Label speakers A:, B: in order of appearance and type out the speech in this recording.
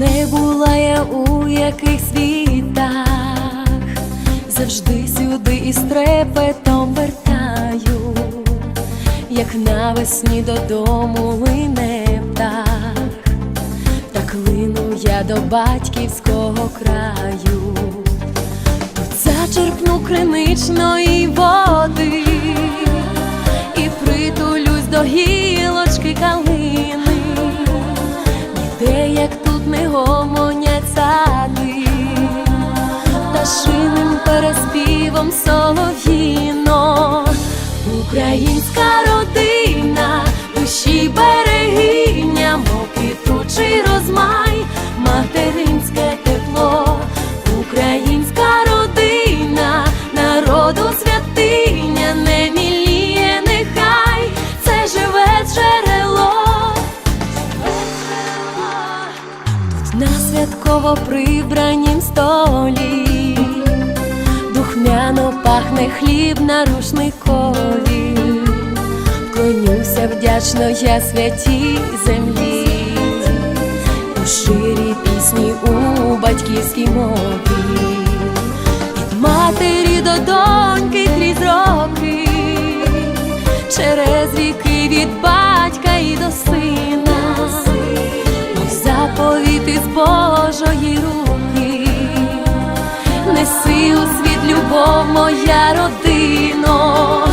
A: Не була я у яких світах, завжди сюди із трепетом вертаю, як навесні додому лине птах, так лину я до батьківського краю, Тут зачерпну криничної води і притулюсь до гір. Переспівом солов'їно, українська родина, душі берегиня, мов квітучий розмай, материнське тепло, українська родина, народу святиня, не міліє, нехай це живе джерело. На святково прибранім столі духмяно пахне хліб на рушникові, Клонюся вдячно я святій землі, у ширі пісні у батьківській мові, від матері до доньки крізь роки, через віки від батька і до сина, мов заповіти з Божої руки, неси у світ любов, моя родино.